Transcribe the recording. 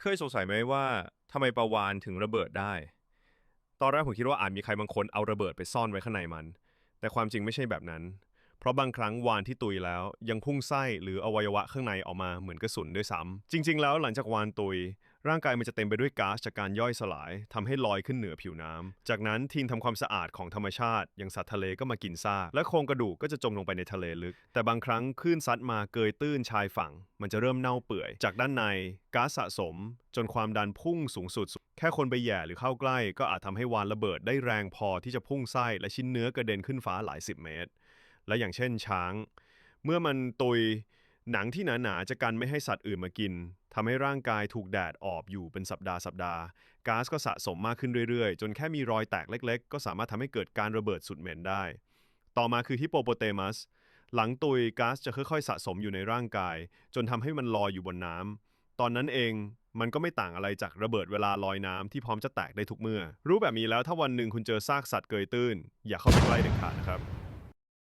เคยสงสัยไหมว่าทำไมปลาวานถึงระเบิดได้ ตอนแรกผมคิดว่าอาจมีใครบางคนเอาระเบิดไปซ่อนไว้ข้างในมัน แต่ความจริงไม่ใช่แบบนั้น เพราะบางครั้งวานที่ตุยแล้วยังพุ่งไส้หรืออวัยวะข้างในออกมาเหมือนกระสุนด้วยซ้ำจริง ๆ แล้วหลังจากวานตุย ร่างกายมันจะเต็มไปด้วยก๊าซจากการย่อยสลายทำให้ลอยขึ้นเหนือผิวน้ำจากนั้นทีมทำความสะอาดของธรรมชาติอย่างสัตว์ทะเลก็มากินซากและโครงกระดูกก็จะจมลงไปในทะเลลึก แต่บางครั้งคลื่นซัดมาเกยตื้นชายฝั่ง มันจะเริ่มเน่าเปื่อย จากด้านในก๊าซสะสม จนความดันพุ่งสูงสุด แค่คนไปแย่หรือเข้าใกล้ ก็อาจทำให้วานระเบิดได้แรงพอที่จะพุ่งไส้และชิ้นเนื้อกระเด็นขึ้นฟ้าหลายสิบเมตร และอย่างเช่นช้าง เมื่อมันตุยหนังที่หนาๆจะกันไม่ให้สัตว์อื่นมากินทำให้ร่างกายถูกแดดออบอยู่เป็นสัปดาห์สัปดาห์ก๊าซก็สะสมมากขึ้นเรื่อยๆ จนแค่มีรอยแตกเล็ก ๆ ก็สามารถทำให้เกิดการระเบิดสุดเหม็นได้ ต่อมาคือฮิปโปโปเตมัส หลังตุยก๊าซจะค่อยๆ สะสมอยู่ในร่างกาย จนทำให้มันลอยอยู่บนน้ำตอนนั้นเองมันก็ไม่ต่างอะไรจากระเบิดเวลาลอยน้ำที่พร้อมจะแตกได้ทุกเมื่อ รู้แบบนี้แล้วถ้าวันหนึ่งคุณเจอซากสัตว์เกยตื้น อย่าเข้าไปใกล้เด็ดขาดนะครับ